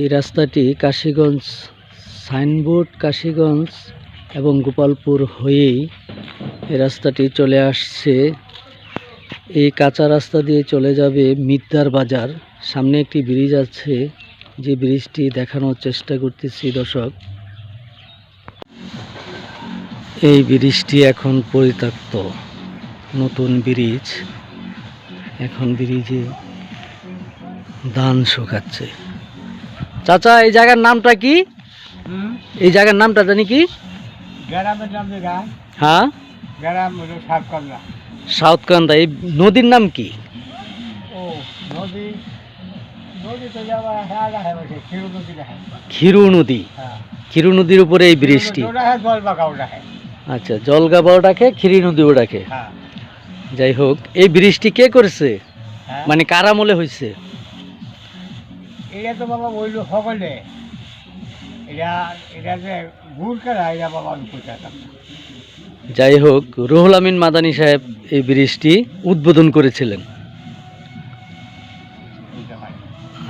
এই রাস্তাটি কাশীগঞ্জ সাইনবোর্ড কাশীগঞ্জ এবং গোপালপুর হয়েই এই রাস্তাটি চলে আসছে। এই কাঁচা রাস্তা দিয়ে চলে যাবে মিদ্দার বাজার। সামনে একটি ব্রিজ আছে, যে ব্রিজটি দেখানোর চেষ্টা করতেছি দর্শক। এই ব্রিজটি এখন পরিত্যক্ত, নতুন ব্রিজ। এখন ব্রিজে ধান শুকাচ্ছে। চাচা এই জায়গার নামটা কি? এই জায়গার নামটা জানি কি? গ্রামের নাম হ্যাঁ? গ্রাম সাউথকান্দা এই নদীর নাম কি? ও নদী হ্যাঁ রাখে বসে ক্ষীর নদী ক্ষীরু নদী। হ্যাঁ। ক্ষীরু নদীর উপরে এই ব্রিজটি হ্যাঁ আচ্ছা জলগাবাও ডাকে খিরি নদীও ডাকে। হ্যাঁ। যাই হোক এই ব্রিজটি কে করেছে? হ্যাঁ। মানে কারামলে হয়েছে এটা তো বাবা বলল সকলে। এটা এটা যে গুড় কেনা এটা বাবা আমি যাই হোক রুহুল আমিন মাদানী সাহেব এই ব্রিজটি উদ্বোধন করেছিলেন।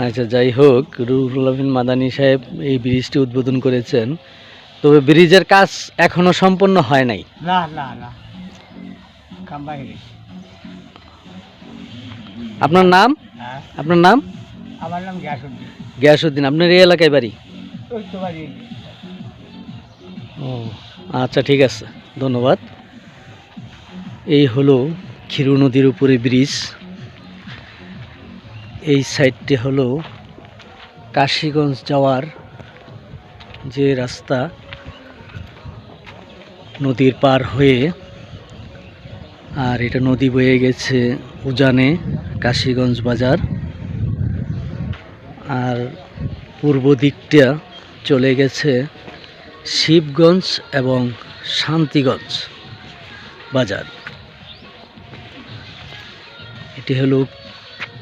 আচ্ছা যাই হোক রুহুল আমিন মাদানী সাহেব এই ব্রিজটি উদ্বোধন করেছেন। তবে ব্রিজের কাজ এখনও সম্পন্ন হয় নাই। না না না। আপনার নাম? হ্যাঁ। আপনার নাম? আমার নাম গ্যাসুদ্দিন গিয়াসুদ্দিন আপনার এই এলাকায় বাড়ি। ও আচ্ছা ঠিক আছে ধন্যবাদ। এই হলো ক্ষীরু নদীর উপরে ব্রিজ। এই সাইডটি হলো কাশীগঞ্জ যাওয়ার যে রাস্তা নদীর পার হয়ে আর এটা নদী বয়ে গেছে উজানে কাশীগঞ্জ বাজার। আর পূর্ব দিকটা চলে গেছে শিবগঞ্জ এবং শান্তিগঞ্জ বাজার। এটি হলো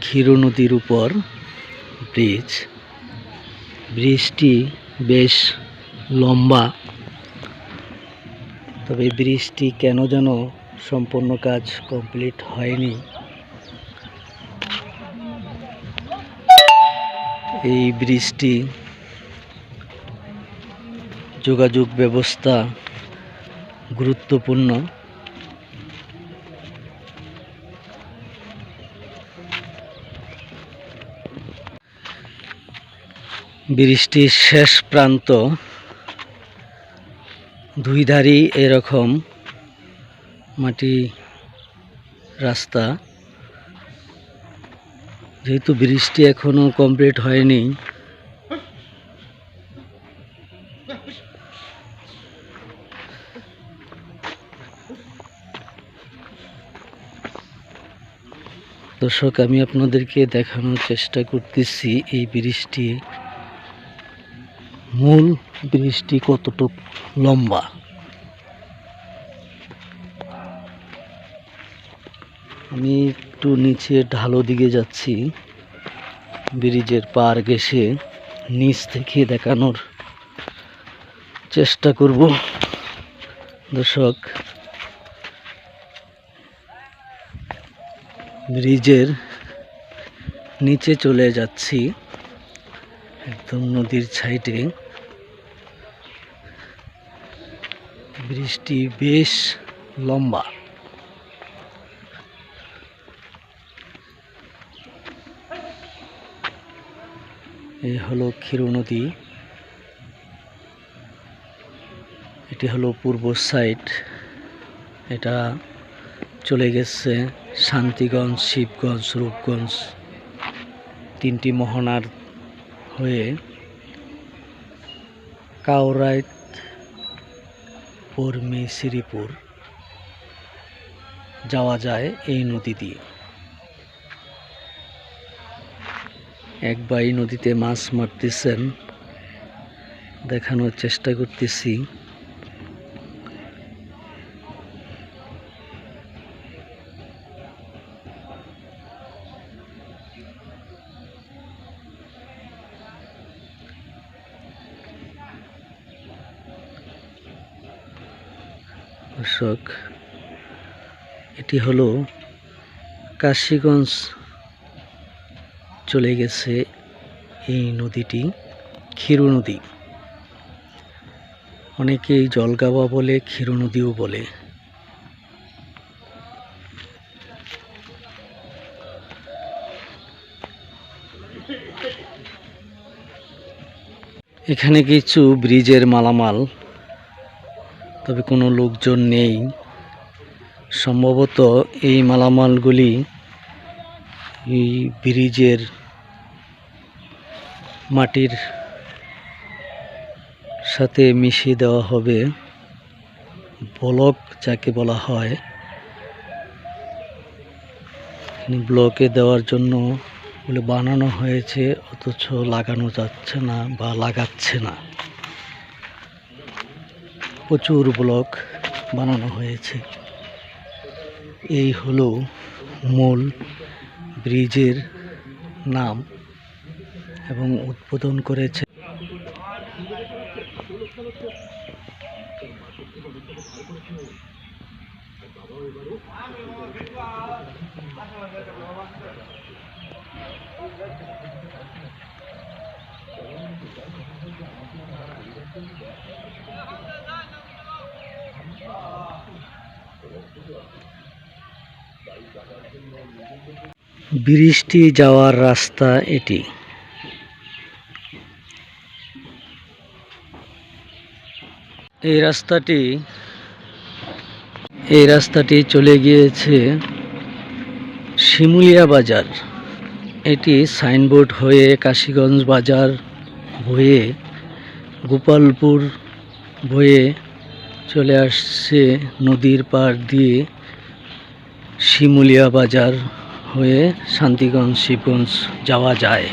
ক্ষীর নদীর উপর ব্রিজ। ব্রিজটি বেশ লম্বা। তবে ব্রিজটি কেন যেন সম্পূর্ণ কাজ কমপ্লিট হয়নি। এই ব্রিজটি যোগাযোগ ব্যবস্থা গুরুত্বপূর্ণ। ব্রিজটির শেষ প্রান্ত দুই ধারই এরকম মাটি রাস্তা। যেহেতু ব্রিজটি এখনও কমপ্লিট হয়নি। দর্শক, আমি আপনাদেরকে দেখানোর চেষ্টা করতেছি এই ব্রিজটি মূল ব্রিজটি কতটুক লম্বা? আমি একটু নিচে ঢালো দিকে যাচ্ছি। ব্রিজের পার ঘেসে নিচ থেকে দেখানোর চেষ্টা করব। দর্শক, ব্রিজের নিচে চলে যাচ্ছি, একদম নদীর সাইডে। ব্রিজটি বেশ লম্বা। এই হলো ক্ষীর নদী। এটি হলো পূর্ব সাইড। এটা চলে গেছে শান্তিগঞ্জ, শিবগঞ্জ, রূপগঞ্জ। তিনটি মোহনার হয়ে কাউরাইত পরমি শ্রীপুর যাওয়া যায় এই নদী দিয়ে। এক ভাই নদীতে মাছ মারতেছেন। দেখানোর চেষ্টা করতেছি। এটি হলো কাশীগঞ্জ চলে গেছে এই নদীটি ক্ষীরু নদী। অনেকেই জলগাওয়া বলে ক্ষীরু নদীও বলে। এখানে কিছু ব্রিজের মালামাল, তবে কোনো লোকজন নেই। সম্ভবত এই মালামালগুলি এই ব্রিজের মাটির সাথে মিশিয়ে দেওয়া হবে ব্লক যাকে বলা হয়। ব্লকে দেওয়ার জন্য বলে বানানো হয়েছে, অথচ লাগানো যাচ্ছে না বা লাগাচ্ছে না। প্রচুর ব্লক বানানো হয়েছে। এই হলো মূল ব্রিজের নাম। এবং উদ্বোধন করেছে। বৃষ্টি যাওয়ার রাস্তা এটি। এই রাস্তাটি এই রাস্তাটি চলে গিয়েছে শিমুলিয়া বাজার। এটি সাইনবোর্ড হয়ে কাশীগঞ্জ বাজার হয়ে গোপালপুর হয়ে চলে আসছে নদীর পাড় দিয়ে শিমুলিয়া বাজার হয়ে শান্তিগঞ্জ শিবগঞ্জ যাওয়া যায়।